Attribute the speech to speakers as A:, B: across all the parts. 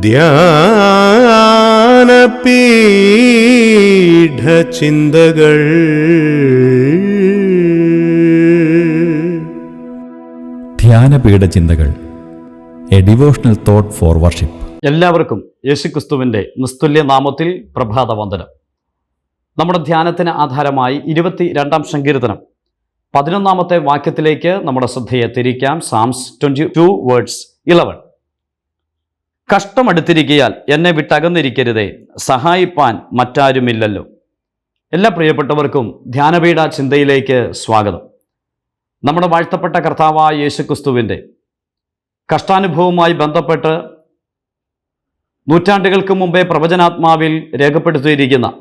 A: ധ്യാനപീഠചിന്തകൾ.
B: ധ്യാനപീഠ ചിന്തകൾ a devotional thought for worship.
C: എല്ലാവർക്കും യേശുക്രിസ്തുവിന്റെ നിസ്തുല്യ നാമത്തിൽ പ്രഭാത വന്ദനം നമ്മുടെ ധ്യാനത്തിന് ആധാരമായി ഇരുപത്തി രണ്ടാം സങ്കീർത്തനം. പതിനൊന്നാമത്തെ വാക്യത്തിലേക്ക് നമ്മുടെ ശ്രദ്ധയെ തിരിക്കാം. Psalms twenty two words eleven. കഷ്ടമടുത്തിരിക്കിയാൽ എന്നെ വിട്ടകന്നിരിക്കരുതേ. സഹായിപ്പാൻ മറ്റാരുമില്ലല്ലോ. എല്ലാ പ്രിയപ്പെട്ടവർക്കും ധ്യാനപീഠ ചിന്തയിലേക്ക് സ്വാഗതം. നമ്മുടെ വാഴ്ത്തപ്പെട്ട കർത്താവായ യേശുക്രിസ്തുവിന്റെ കഷ്ടാനുഭവവുമായി ബന്ധപ്പെട്ട് നൂറ്റാണ്ടുകൾക്ക് മുമ്പേ പ്രവചനാത്മാവിൽ രേഖപ്പെടുത്തിയിരിക്കുന്ന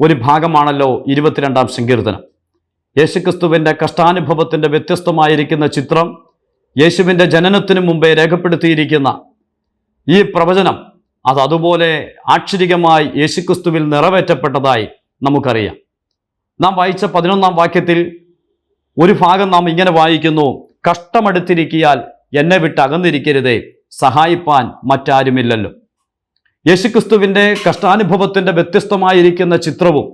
C: ഒരു ഭാഗമാണല്ലോ ഇരുപത്തിരണ്ടാം സങ്കീർത്തനം. യേശുക്രിസ്തുവിന്റെ കഷ്ടാനുഭവത്തിന്റെ വ്യത്യസ്തമായിരിക്കുന്ന ചിത്രം യേശുവിന്റെ ജനനത്തിനു മുമ്പേ രേഖപ്പെടുത്തിയിരിക്കുന്ന ഈ പ്രവചനം അത് അതുപോലെ ആക്ഷരികമായി യേശുക്രിസ്തുവിൽ നിറവേറ്റപ്പെട്ടതായി നമുക്കറിയാം. നാം വായിച്ച പതിനൊന്നാം വാക്യത്തിൽ ഒരു ഭാഗം നാം ഇങ്ങനെ വായിക്കുന്നു കഷ്ടമെടുത്തിരിക്കിയാൽ എന്നെ വിട്ട് അകന്നിരിക്കരുതേ സഹായിപ്പാൻ മറ്റാരുമില്ലല്ലോ. യേശുക്രിസ്തുവിന്റെ കഷ്ടാനുഭവത്തിന്റെ വ്യത്യസ്തമായിരിക്കുന്ന ചിത്രവും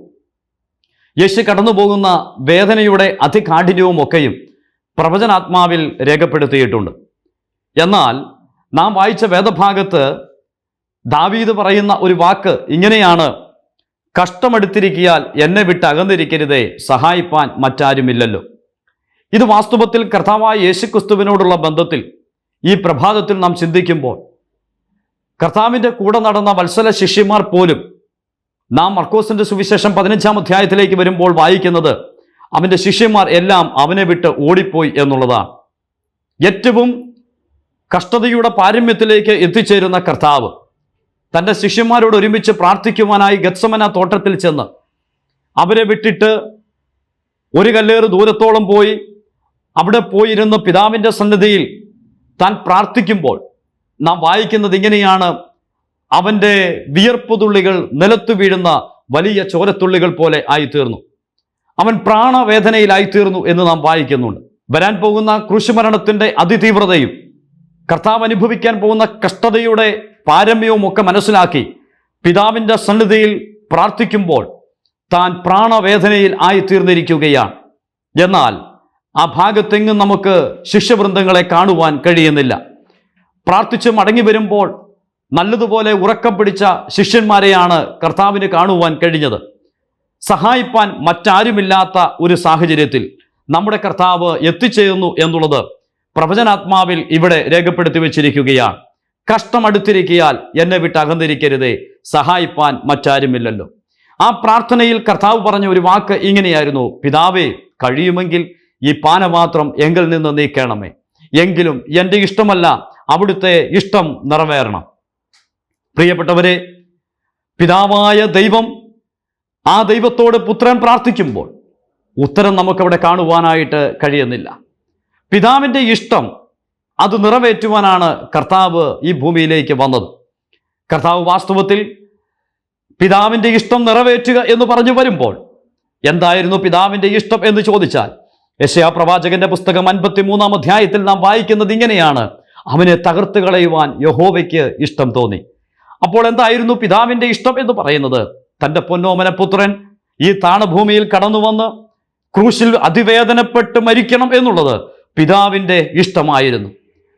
C: യേശു കടന്നുപോകുന്ന വേദനയുടെ അതികാഠിന്യവും ഒക്കെയും പ്രവചനാത്മാവിൽ രേഖപ്പെടുത്തിയിട്ടുണ്ട്. എന്നാൽ നാം വായിച്ച വേദഭാഗത്ത് ദാവീദ് പറയുന്ന ഒരു വാക്ക് ഇങ്ങനെയാണ് കഷ്ടമെടുത്തിരിക്കിയാൽ എന്നെ വിട്ട് അകന്നിരിക്കരുതേ സഹായിപ്പാൻ മറ്റാരുമില്ലല്ലോ. ഇത് വാസ്തവത്തിൽ കർത്താവായ യേശുക്രിസ്തുവിനോടുള്ള ബന്ധത്തിൽ ഈ പ്രഭാതത്തിൽ നാം ചിന്തിക്കുമ്പോൾ കർത്താവിന്റെ കൂടെ നടന്ന വത്സല ശിഷ്യന്മാർ പോലും നാം മർക്കോസിന്റെ സുവിശേഷം പതിനഞ്ചാം അധ്യായത്തിലേക്ക് വരുമ്പോൾ വായിക്കുന്നത് അവന്റെ ശിഷ്യന്മാർ എല്ലാം അവനെ വിട്ട് ഓടിപ്പോയി എന്നുള്ളതാണ്. ഏറ്റവും കഷ്ടതയുടെ പാരമ്യത്തിലേക്ക് എത്തിച്ചേരുന്ന കർത്താവ് തന്റെ ശിഷ്യന്മാരോട് ഒരുമിച്ച് പ്രാർത്ഥിക്കുവാനായി ഗത്സമന തോട്ടത്തിൽ ചെന്ന് അവരെ വിട്ടിട്ട് ഒരു കല്ലേറ് ദൂരത്തോളം പോയി അവിടെ പോയിരുന്ന പിതാവിന്റെ സന്നിധിയിൽ താൻ പ്രാർത്ഥിക്കുമ്പോൾ നാം വായിക്കുന്നത് ഇങ്ങനെയാണ്. അവന്റെ വിയർപ്പുതുള്ളികൾ നിലത്തു വീഴുന്ന വലിയ ചോരത്തുള്ളികൾ പോലെ ആയിത്തീർന്നു. അവൻ പ്രാണവേദനയിലായിത്തീർന്നു എന്ന് നാം വായിക്കുന്നുണ്ട്. വരാൻ പോകുന്ന കൃഷിമരണത്തിന്റെ അതിതീവ്രതയും കർത്താവ് അനുഭവിക്കാൻ പോകുന്ന കഷ്ടതയുടെ പാരമ്യവും ഒക്കെ മനസ്സിലാക്കി പിതാവിന്റെ സന്നിധിയിൽ പ്രാർത്ഥിക്കുമ്പോൾ താൻ പ്രാണവേദനയിൽ ആയിത്തീർന്നിരിക്കുകയാണ്. എന്നാൽ ആ ഭാഗത്തെങ്ങും നമുക്ക് ശിഷ്യവൃന്ദങ്ങളെ കാണുവാൻ കഴിയുന്നില്ല. പ്രാർത്ഥിച്ച് മടങ്ങി വരുമ്പോൾ നല്ലതുപോലെ ഉറക്കം പിടിച്ച ശിഷ്യന്മാരെയാണ് കർത്താവിന് കാണുവാൻ കഴിഞ്ഞത്. സഹായിപ്പാൻ മറ്റാരുമില്ലാത്ത ഒരു സാഹചര്യത്തിൽ നമ്മുടെ കർത്താവ് എത്തിച്ചേരുന്നു എന്നുള്ളത് പ്രവചനാത്മാവിൽ ഇവിടെ രേഖപ്പെടുത്തി വെച്ചിരിക്കുകയാണ്. കഷ്ടമടുത്തിരിക്കിയാൽ എന്നെ വിട്ട് അകന്നിരിക്കരുതേ. സഹായിപ്പാൻ മറ്റാരുമില്ലല്ലോ. ആ പ്രാർത്ഥനയിൽ കർത്താവ് പറഞ്ഞ ഒരു വാക്ക് ഇങ്ങനെയായിരുന്നു. പിതാവേ കഴിയുമെങ്കിൽ ഈ പാനപാത്രം എങ്കിൽ നിന്ന് നീക്കണമേ. എങ്കിലും എന്റെ ഇഷ്ടമല്ല അവിടുത്തെ ഇഷ്ടം നിറവേറണം. പ്രിയപ്പെട്ടവരെ പിതാവായ ദൈവം ആ ദൈവത്തോട് പുത്രൻ പ്രാർത്ഥിക്കുമ്പോൾ ഉത്തരം നമുക്കവിടെ കാണുവാനായിട്ട് കഴിയുന്നില്ല. പിതാവിന്റെ ഇഷ്ടം അത് നിറവേറ്റുവാനാണ് കർത്താവ് ഈ ഭൂമിയിലേക്ക് വന്നത്. കർത്താവ് വാസ്തവത്തിൽ പിതാവിന്റെ ഇഷ്ടം നിറവേറ്റുക എന്ന് പറഞ്ഞു വരുമ്പോൾ എന്തായിരുന്നു പിതാവിന്റെ ഇഷ്ടം എന്ന് ചോദിച്ചാൽ യശയാ പ്രവാചകന്റെ പുസ്തകം അൻപത്തി മൂന്നാം അധ്യായത്തിൽ നാം വായിക്കുന്നത് ഇങ്ങനെയാണ്. അവനെ തകർത്ത് കളയുവാൻ യഹോവയ്ക്ക് ഇഷ്ടം തോന്നി. അപ്പോൾ എന്തായിരുന്നു പിതാവിന്റെ ഇഷ്ടം എന്ന് പറയുന്നത്? തന്റെ പൊന്നോമന പുത്രൻ ഈ താണഭൂമിയിൽ കടന്നു വന്ന് ക്രൂശിൽ അതിവേദനപ്പെട്ട് മരിക്കണം എന്നുള്ളത്. പിതാവിന്റെ ഇഷ്ടമായിരുന്നു.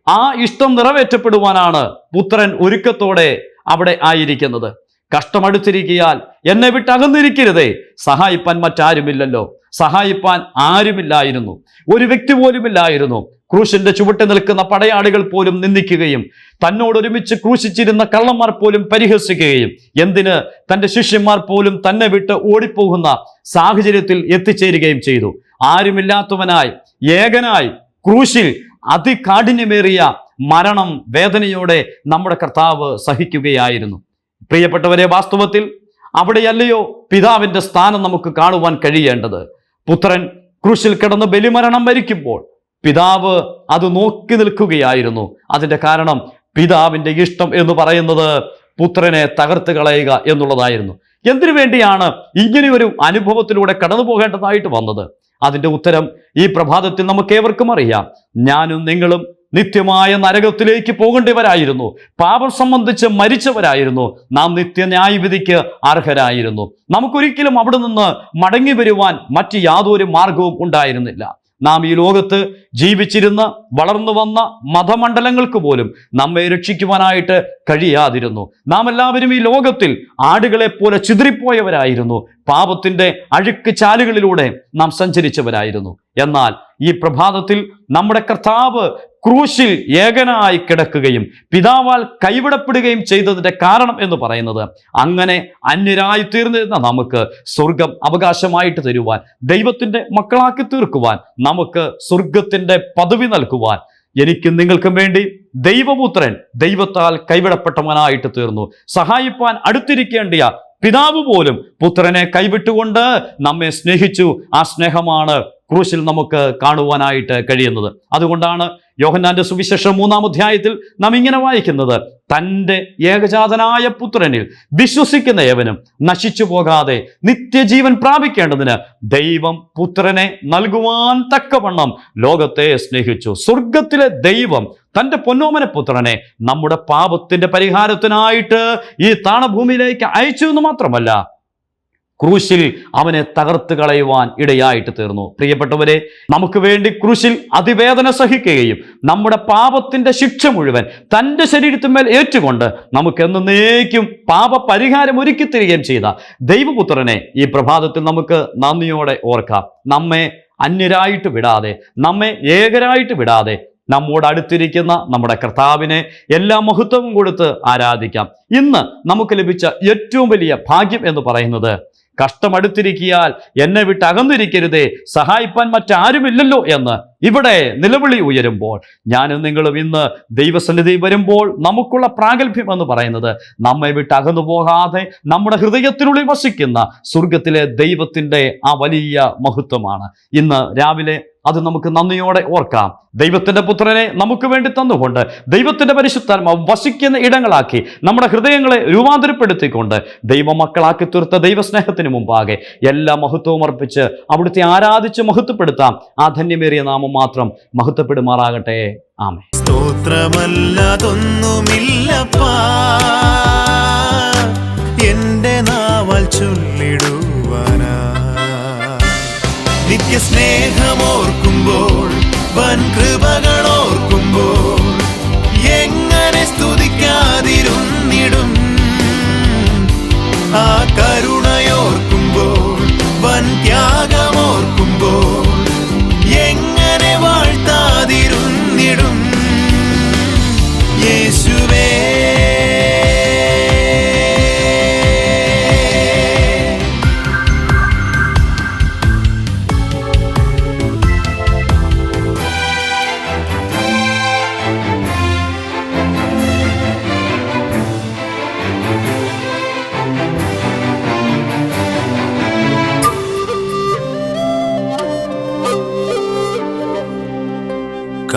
C: ആ ഇഷ്ടം നിറവേറ്റപ്പെടുവാനാണ് പുത്രൻ ഒരുക്കത്തോടെ അവിടെ ആയിരിക്കുന്നത്. കഷ്ടമടുത്തിരിക്കിയാൽ എന്നെ വിട്ടകന്നിരിക്കരുതേ സഹായിപ്പാൻ മറ്റാരുമില്ലല്ലോ. സഹായിപ്പാൻ ആരുമില്ലായിരുന്നു. ഒരു വ്യക്തി പോലുമില്ലായിരുന്നു. ക്രൂശിന്റെ ചുവട്ട് നിൽക്കുന്ന പടയാളികൾ പോലും നിന്ദിക്കുകയും തന്നോടൊരുമിച്ച് ക്രൂശിച്ചിരുന്ന കള്ളന്മാർ പോലും പരിഹസിക്കുകയും എന്തിന് തന്റെ ശിഷ്യന്മാർ പോലും തന്നെ വിട്ട് ഓടിപ്പോകുന്ന സാഹചര്യത്തിൽ എത്തിച്ചേരുകയും ചെയ്തു. ആരുമില്ലാത്തവനായി ഏകനായി ക്രൂശിൽ അതികാഠിന്യമേറിയ മരണം വേദനയോടെ നമ്മുടെ കർത്താവ് സഹിക്കുകയായിരുന്നു. പ്രിയപ്പെട്ടവരെ വാസ്തവത്തിൽ അവിടെയല്ലയോ പിതാവിന്റെ സ്ഥാനം നമുക്ക് കാണുവാൻ കഴിയേണ്ടത്? പുത്രൻ ക്രൂശിൽ കിടന്ന് ബലിമരണം മരിക്കുമ്പോൾ പിതാവ് അത് നോക്കി നിൽക്കുകയായിരുന്നു. അതിന്റെ കാരണം പിതാവിന്റെ ഇഷ്ടം എന്ന് പറയുന്നത് പുത്രനെ തകർത്ത് കളയുക എന്നുള്ളതായിരുന്നു. എന്തിനു വേണ്ടിയാണ് ഇങ്ങനെ ഒരു അനുഭവത്തിലൂടെ കടന്നു പോകേണ്ടതായിട്ട് വന്നത്? അതിന്റെ ഉത്തരം ഈ പ്രഭാതത്തിൽ നമുക്ക് ഏവർക്കും അറിയാം. ഞാനും നിങ്ങളും നിത്യമായ നരകത്തിലേക്ക് പോകേണ്ടവരായിരുന്നു പാപം സംബന്ധിച്ച് മരിച്ചവരായിരുന്നു. നാം നിത്യന്യായവിധിക്ക് അർഹരായിരുന്നു. നമുക്കൊരിക്കലും അവിടെ നിന്ന് മടങ്ങി വരുവാൻ മറ്റ് യാതൊരു മാർഗവും ഉണ്ടായിരുന്നില്ല. നാം ഈ ലോകത്ത് ജീവിച്ചിരുന്ന വളർന്നു വന്ന മതമണ്ഡലങ്ങൾക്ക് പോലും നമ്മെ രക്ഷിക്കുവാനായിട്ട് കഴിയാതിരുന്നു. നാം എല്ലാവരും ഈ ലോകത്തിൽ ആടുകളെ പോലെ ചിതറിപ്പോയവരായിരുന്നു. പാപത്തിന്റെ അഴുക്ക് ചാലുകളിലൂടെ നാം സഞ്ചരിച്ചവരായിരുന്നു. എന്നാൽ ഈ പ്രഭാതത്തിൽ നമ്മുടെ കർത്താവ് ക്രൂശിൽ ഏകനായി കിടക്കുകയും പിതാവാൽ കൈവിടപ്പെടുകയും ചെയ്തതിന്റെ കാരണം എന്ന് പറയുന്നത് അങ്ങനെ അന്യരായി തീർന്നിരുന്ന നമുക്ക് സ്വർഗം അവകാശമായിട്ട് തരുവാൻ ദൈവത്തിന്റെ മക്കളാക്കി തീർക്കുവാൻ നമുക്ക് സ്വർഗത്തിന്റെ പദവി നൽകുവാൻ എനിക്കും നിങ്ങൾക്കും വേണ്ടി ദൈവപുത്രൻ ദൈവത്താൽ കൈവിടപ്പെട്ടവനായിട്ട് തീർന്നു. സഹായിപ്പാൻ അടുത്തിരിക്കേണ്ടിയ പിതാവ് പോലും പുത്രനെ കൈവിട്ടുകൊണ്ട് നമ്മെ സ്നേഹിച്ചു. ആ സ്നേഹമാണ് ക്രൂശിൽ നമുക്ക് കാണുവാനായിട്ട് കഴിയുന്നത്. അതുകൊണ്ടാണ് യോഹന്നാന്റെ സുവിശേഷം മൂന്നാം അധ്യായത്തിൽ നാം ഇങ്ങനെ വായിക്കുന്നത്. തന്റെ ഏകജാതനായ പുത്രനിൽ വിശ്വസിക്കുന്ന ഏവനും നശിച്ചു പോകാതെ നിത്യജീവൻ പ്രാപിക്കേണ്ടതിന് ദൈവം പുത്രനെ നൽകുവാൻ തക്കവണ്ണം ലോകത്തെ സ്നേഹിച്ചു. സ്വർഗത്തിലെ ദൈവം തന്റെ പൊന്നോമന പുത്രനെ നമ്മുടെ പാപത്തിന്റെ പരിഹാരത്തിനായിട്ട് ഈ താണഭൂമിയിലേക്ക് അയച്ചു എന്ന് മാത്രമല്ല ക്രൂശിൽ അവനെ തകർത്ത് കളയുവാൻ ഇടയായിട്ട് തീർന്നു. പ്രിയപ്പെട്ടവരെ നമുക്ക് വേണ്ടി ക്രൂശിൽ അതിവേദന സഹിക്കുകയും നമ്മുടെ പാപത്തിന്റെ ശിക്ഷ മുഴുവൻ തന്റെ ശരീരത്തിന്മേൽ ഏറ്റുകൊണ്ട് നമുക്ക് എന്നേക്കും പാപ പരിഹാരം ഒരുക്കി തരികയും ചെയ്ത ദൈവപുത്രനെ ഈ പ്രഭാതത്തിൽ നമുക്ക് നന്ദിയോടെ ഓർക്കാം. നമ്മെ അന്യരായിട്ട് വിടാതെ നമ്മെ ഏകരായിട്ട് വിടാതെ നമ്മോട് അടുത്തിരിക്കുന്ന നമ്മുടെ കർത്താവിനെ എല്ലാ മഹത്വവും കൊടുത്ത് ആരാധിക്കാം. ഇന്ന് നമുക്ക് ലഭിച്ച ഏറ്റവും വലിയ ഭാഗ്യം എന്ന് പറയുന്നത് കഷ്ടമടുത്തിരിക്കിയാൽ എന്നെ വിട്ട് അകന്നിരിക്കരുതേ. സഹായിപ്പാൻ മറ്റാരുമില്ലല്ലോ എന്ന് ഇവിടെ നിലവിളി ഉയരുമ്പോൾ ഞാനും നിങ്ങളും ഇന്ന് ദൈവസന്നിധി വരുമ്പോൾ നമുക്കുള്ള പ്രാഗൽഭ്യം എന്ന് പറയുന്നത് നമ്മെ വിട്ട് അകന്നു പോകാതെ നമ്മുടെ ഹൃദയത്തിനുള്ളിൽ വസിക്കുന്ന സ്വർഗത്തിലെ ദൈവത്തിന്റെ ആ വലിയ മഹത്വമാണ്. ഇന്ന് രാവിലെ അത് നമുക്ക് നന്ദിയോടെ ഓർക്കാം. ദൈവത്തിന്റെ പുത്രനെ നമുക്ക് വേണ്ടി തന്നുകൊണ്ട് ദൈവത്തിന്റെ പരിശുദ്ധാത്മാവ് വസിക്കുന്ന ഇടങ്ങളാക്കി നമ്മുടെ ഹൃദയങ്ങളെ രൂപാന്തരപ്പെടുത്തിക്കൊണ്ട് ദൈവമക്കളാക്കി തീർത്ത ദൈവസ്നേഹത്തിന് മുമ്പാകെ എല്ലാ മഹത്വവും അർപ്പിച്ച് അവിടുത്തെ ആരാധിച്ച് മഹത്വപ്പെടുത്താം. ആ ധന്യമേറിയ നാമം മാത്രം മഹത്വപ്പെടുമാറാകട്ടെ. ആമേ
A: സ്തോത്രമല്ലതൊന്നുമില്ലപ്പാ. നാവൽ നിത്യസ്നേഹമോർക്കുമ്പോൾ വൻ കൃപകൾ ഓർക്കുമ്പോൾ എങ്ങനെ സ്തുതിക്കാതിരുന്നിടും. ആ കരുണയോർക്കുമ്പോൾ വൻ ത്യാഗമോർക്കുമ്പോൾ എങ്ങനെ വാഴ്ത്താതിരുന്നിടും. യേശുവേ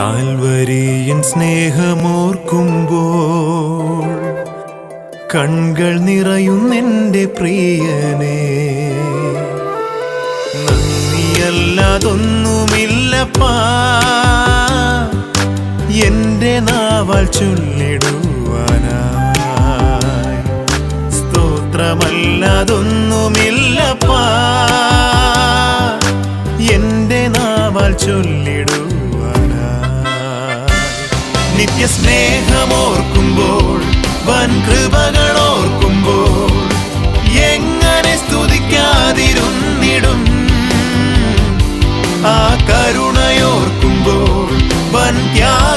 A: കാൽവരിയൻ സ്നേഹമോർക്കുമ്പോൾ കൺകൾ നിറയുന്നെന്റെ പ്രിയനെ. നന്ദിയല്ലാതൊന്നുമില്ലപ്പാ എന്റെ നാവാൽ ചൊല്ലിടുവാനായി സ്തോത്രമല്ലാതൊന്നുമില്ലപ്പാ നാവൽ നാവാൽ ചൊല്ലിടുവാനായി നിത്യസ്നേഹമോർക്കുമ്പോൾ വൻ കൃപകൾ ഓർക്കുമ്പോൾ എങ്ങനെ സ്തുതിക്കാതിരുന്നിടും? ആ കരുണയോർക്കുമ്പോൾ വൻ ത്യാഗമോർക്കുമ്പോൾ